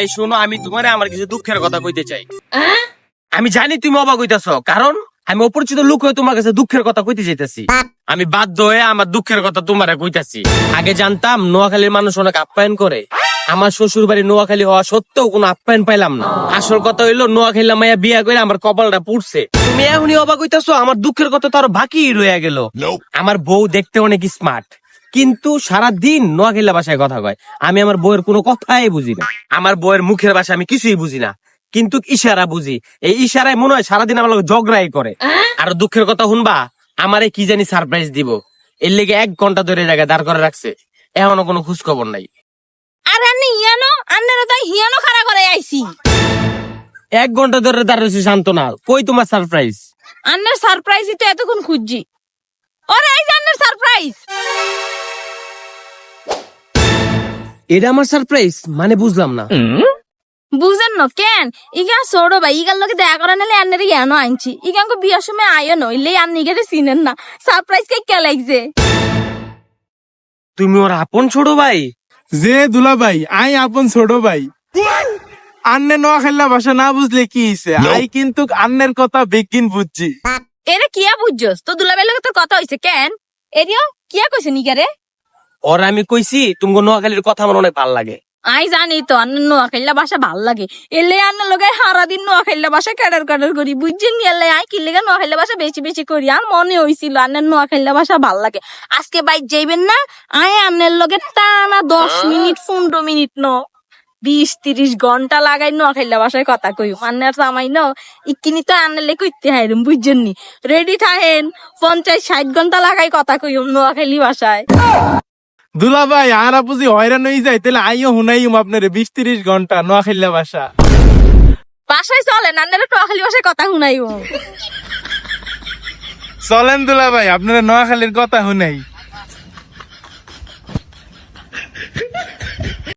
এই শোনো আমি তোমারে আমার কিছু দুঃখের কথা কইতে চাই। আমি জানি তুমি অবাক হইতাছ কারণ আমি অপরিচিত লোক হয়ে তোমার কাছে দুঃখের কথা কইতে চাইতেছি আমি বাধ্য হয়ে আমার দুঃখের কথা তোমারে কইতাছি। আগে জানতাম নোয়াখালীর মানুষ অনেক আপ্যায়ন করে। আমার শ্বশুর বাড়ি নোয়াখালী হওয়া সত্ত্বেও কোনো আপ্যায়ন পাইলাম না। আসল কথা হইল নোয়াখালী মাইয়া বিয়া করে আমার কপালটা পুড়ছে। তুমি এখনই অবাক হইতাছো আমার দুঃখের কথা তো আরও বাকি রয়ে গেল। আমার বউ দেখতে অনেক স্মার্ট কিন্তু সারা দিন নোয়াখালী ভাষায় কথা কয়। আমি আমার বউয়ের কোনো কথাই বুঝি না। আমার বউয়ের মুখের ভাষা আমি কিছুই বুঝি না। কিন্তু ইশারা বুঝি। এই ইশারায় মনে হয় সারাদিন আমার ঝগড়াই করে। আর দুঃখের কথা শুনবা আমারে কি জানি সারপ্রাইজ দিব। এর লেগে এক ঘণ্টা ধরে জায়গায় দাঁড় করে রাখছে। এখনও কোনো খোঁজ খবর নাই। আরে হিয়ানো আন্নের তাই হিয়ানো খাড়া করে আইছি। এক ঘণ্টা ধরে দাঁড়িয়েছে শান্ত না কই তোমার সারপ্রাইজ আন্নের সারপ্রাইজই তো এতক্ষণ খুঁজছি। ওরে এই যে এটা আমার সারপ্রাইজ মানে বুঝলাম না। বুঝেন না কেন? ইগা ছোট ভাই ইগার লোকে দেখা করে নিলে আন্নের ইয়ানো আনছি। ইগাঙ্কো বিয়ার সময় আয় নইলে আন্নি গেলে চিনেন না। সারপ্রাইজ কে কে লাগছে? তুমি ওর আপন ছোট ভাই? যে দুলা ভাই আই আপন ছোট ভাই। আন্নে নোয়াখাল্লা ভাষা না বুঝলে কি হইছে? আই কিন্তু আন্নের কথা বেগিন বুঝছি। এরে কিয়া বুঝছস? তো দুলাবের লোকে তোর কথা হইছে কেন? এরিও কিয়া কইছে নিগারে ওর আমি কইছি তুমি নোয়াখালীর কথা আমার অনেক ভালো লাগে। আই জানি তো আন্নের নোয়াখাইলা ভাষা ভালো লাগে। এলে আন্নের লগে হারা দিন নোয়াখাইলা ভাষা কাডার কাডার করি বুঝছেন গেলে আই কি লেগে নোয়াখাইলা ভাষা বেশি বেশি করি আর মনে হইছিল আন্নের নোয়াখাইলা ভাষা ভালো লাগে। আজকে বাইক যাইবেন না আই আন্নের লগে টানা দশ মিনিট পনেরো মিনিট ন বিশ তিরিশ ঘণ্টা লাগাই নোয়াখাইলা ভাষায় কথা কই। আন্নের জামাই ন ইকিনি তো আন্নালে কইতে হাইরম বুঝছেন নি? রেডি থাকেন পঞ্চাশ ষাট ঘণ্টা লাগাই কথা কই নোয়াখালী ভাষায় দুলা ভাই আর আপুজি হয়রান হয়ে যায়। তাহলে আইও হুনাইম আপনার বিশ তিরিশ ঘণ্টা নোয়াখাল্লা বাসা। বাসায় চলেন আন্নারে নোয়াখালী বাসায় কথা শুনাইব চলেন দুলা ভাই আপনারা নোয়াখালীর কথা হুনাই।